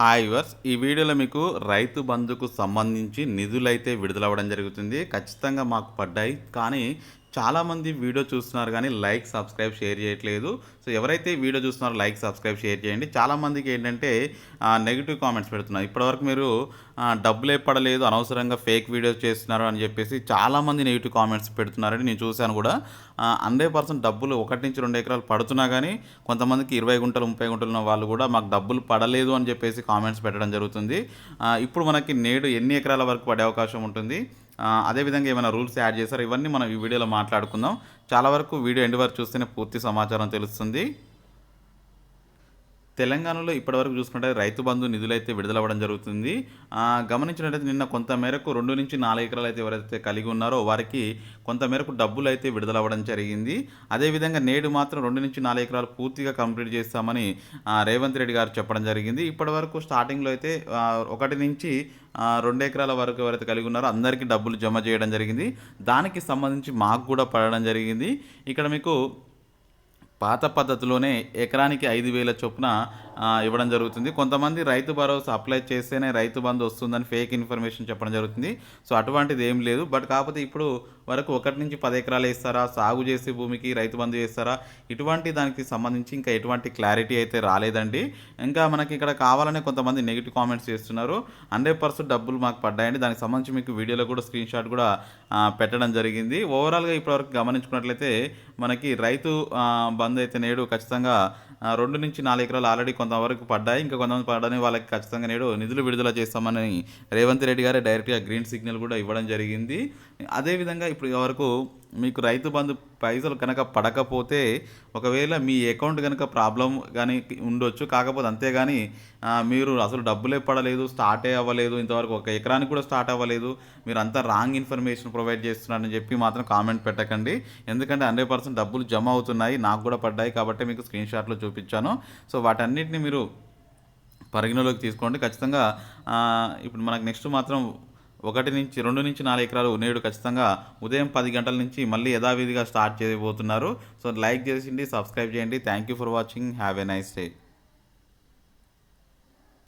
Hi verse ఈ వీడియోలో మీకు రైతు బంధుకు సంబంధించి నిధులైతే విడుదలవ్వడం జరుగుతుంది. ఖచ్చితంగా మాకు పడ్డాయి. కానీ చాలామంది వీడియో చూస్తున్నారు కానీ లైక్ సబ్స్క్రైబ్ షేర్ చేయట్లేదు. సో ఎవరైతే వీడియో చూస్తున్నారో లైక్ సబ్స్క్రైబ్ షేర్ చేయండి. చాలామందికి ఏంటంటే నెగిటివ్ కామెంట్స్ పెడుతున్నారు. ఇప్పటివరకు మీరు డబ్బులు డబ్బులే పడలేదు అనవసరంగా ఫేక్ వీడియోస్ చేస్తున్నారు అని చెప్పేసి చాలామంది నెగిటివ్ కామెంట్స్ పెడుతున్నారని నేను చూశాను కూడా. హండ్రెడ్ పర్సెంట్ డబ్బులు ఒకటి నుంచి రెండు ఎకరాలు పడుతున్నా కానీ కొంతమందికి ఇరవై గుంటలు ముప్పై గుంటలు ఉన్న వాళ్ళు కూడా మాకు డబ్బులు పడలేదు అని చెప్పేసి కామెంట్స్ పెట్టడం జరుగుతుంది. ఇప్పుడు మనకి నేడు ఎన్ని ఎకరాల వరకు పడే అవకాశం ఉంటుంది? అదేవిధంగా ఏమైనా రూల్స్ యాడ్ చేశారు? ఇవన్నీ మనం ఈ వీడియోలో మాట్లాడుకుందాం. చాలా వరకు వీడియో ఎండ్ వరకు చూస్తేనే పూర్తి సమాచారం తెలుస్తుంది. తెలంగాణలో ఇప్పటివరకు చూసుకుంటే రైతు బంధు నిధులు అయితే విడుదలవ్వడం జరుగుతుంది. గమనించినట్లయితే నిన్న కొంత మేరకు రెండు నుంచి నాలుగు ఎకరాలు అయితే ఎవరైతే కలిగి ఉన్నారో వారికి కొంత మేరకు డబ్బులు అయితే విడుదలవ్వడం జరిగింది. అదేవిధంగా నేడు మాత్రం రెండు నుంచి నాలుగు ఎకరాలు పూర్తిగా కంప్లీట్ చేస్తామని రేవంత్ రెడ్డి గారు చెప్పడం జరిగింది. ఇప్పటివరకు స్టార్టింగ్లో అయితే ఒకటి నుంచి రెండు ఎకరాల వరకు ఎవరైతే కలిగి ఉన్నారో అందరికీ డబ్బులు జమ చేయడం జరిగింది. దానికి సంబంధించి మాకు కూడా పడడం జరిగింది. ఇక్కడ మీకు పాత పద్ధతిలోనే ఎకరానికి ఐదు వేల చొప్పున ఇవ్వడం జరుగుతుంది. కొంతమంది రైతు భరోసా అప్లై చేస్తేనే రైతు బంధు వస్తుందని ఫేక్ ఇన్ఫర్మేషన్ చెప్పడం జరుగుతుంది. సో అటువంటిది ఏం లేదు. బట్ కాకపోతే ఇప్పుడు వరకు ఒకటి నుంచి పది ఎకరాలు వేస్తారా? సాగు చేసే భూమికి రైతు బంధు చేస్తారా? ఇటువంటి దానికి సంబంధించి ఇంకా ఎటువంటి క్లారిటీ అయితే రాలేదండి. ఇంకా మనకి ఇక్కడ కావాలనే కొంతమంది నెగిటివ్ కామెంట్స్ చేస్తున్నారు. హండ్రెడ్ పర్సెంట్ డబ్బులు మాకు పడ్డాయండి. దానికి సంబంధించి మీకు వీడియోలో కూడా స్క్రీన్ షాట్ కూడా పెట్టడం జరిగింది. ఓవరాల్గా ఇప్పటివరకు గమనించుకున్నట్లయితే మనకి రైతు బంద్ అయితే నేడు ఖచ్చితంగా రెండు నుంచి నాలుగు ఎకరాలు ఆల్రెడీ కొంతవరకు పడ్డాయి. ఇంకా కొంతమంది పడని వాళ్ళకి ఖచ్చితంగా నేడు నిధులు విడుదల చేస్తామని రేవంత్ రెడ్డి గారే డైరెక్ట్గా గ్రీన్ సిగ్నల్ కూడా ఇవ్వడం జరిగింది. అదేవిధంగా ఇప్పుడు వరకు మీకు రైతు బంధు పైసలు కనుక పడకపోతే ఒకవేళ మీ అకౌంట్ కనుక ప్రాబ్లం కానీ ఉండొచ్చు. కాకపోతే అంతేగాని మీరు అసలు డబ్బులే పడలేదు స్టార్టే అవ్వలేదు ఇంతవరకు ఒక ఎకరానికి కూడా స్టార్ట్ అవ్వలేదు. మీరు అంతా రాంగ్ ఇన్ఫర్మేషన్ ప్రొవైడ్ చేస్తున్నారని చెప్పి మాత్రం కామెంట్ పెట్టకండి. ఎందుకంటే హండ్రెడ్ పర్సెంట్ డబ్బులు జమ అవుతున్నాయి నాకు కూడా పడ్డాయి కాబట్టి మీకు స్క్రీన్ షాట్లో చూపించాను. సో వాటన్నిటిని మీరు పరిగణలోకి తీసుకోండి. ఖచ్చితంగా ఇప్పుడు మనకు నెక్స్ట్ మాత్రం ఒకటి నుంచి రెండు నుంచి నాలుగు ఎకరాలు నేడు ఖచ్చితంగా ఉదయం పది గంటల నుంచి మళ్ళీ యథావిధిగా స్టార్ట్ చేయబోతున్నారు. సో లైక్ చేసిండి సబ్స్క్రైబ్ చేయండి. Thank you for watching have a nice day